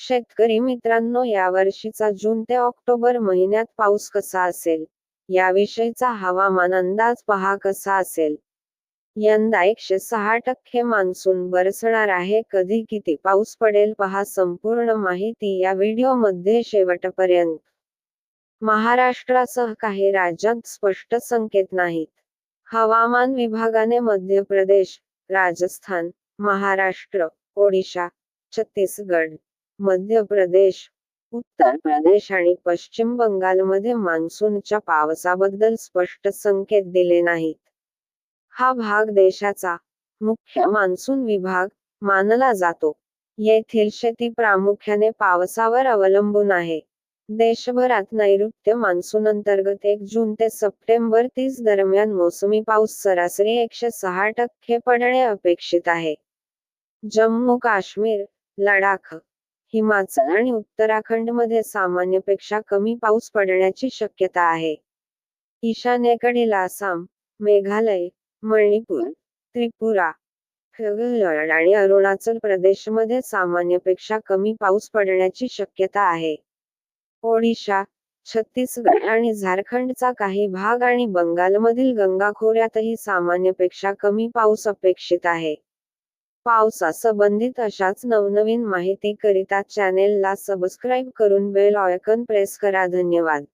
शेतकरी मित्रांनो यावर्षीचा जून ते ऑक्टोबर महिन्यात पाऊस कसा असेल? याविषयीचा हवामान अंदाज पहा कसा असेल? यंदा एकशे सहा टक्के मान्सून बरसणार आहे. कधी किती पाऊस पडेल पहा संपूर्ण माहिती या व्हिडिओमध्ये शेवटपर्यंत. महाराष्ट्रासह काही राज्यात स्पष्ट संकेत नाहीत. हवामान विभागाने मध्य प्रदेश राजस्थान महाराष्ट्र ओडिशा छत्तीसगड मध्य प्रदेश उत्तर प्रदेश आणि पश्चिम बंगालमध्ये मान्सूनच्या पावसाबद्दल स्पष्ट संकेत दिले नाहीत. हा भाग देशाचा मुख्य मान्सून विभाग मानला जातो. येथील शेती प्रामुख्याने पावसावर अवलंबून आहे. देशभरात नैऋत्य मान्सून अंतर्गत एक जून ते सप्टेंबर तीस दरम्यान मोसमी पाऊस सरासरी एकशे सहा टक्के पडणे अपेक्षित आहे. जम्मू काश्मीर लडाख हिमाचल आणि उत्तराखंडमध्ये सामान्यपेक्षा कमी पाऊस पडण्याची शक्यता आहे. ईशान्येकडील आसाम मेघालय मणिपूर त्रिपुरा आणि अरुणाचल प्रदेशमध्ये सामान्यपेक्षा कमी पाऊस पडण्याची शक्यता आहे. ओडिशा छत्तीसगड आणि झारखंडचा काही भाग आणि बंगालमधील गंगा खोऱ्यातही सामान्यपेक्षा कमी पाऊस अपेक्षित आहे. पावसासंबंधित अशाच नवनवीन माहिती करिता चॅनेलला सबस्क्राईब करून बेल ऑयकन प्रेस करा. धन्यवाद.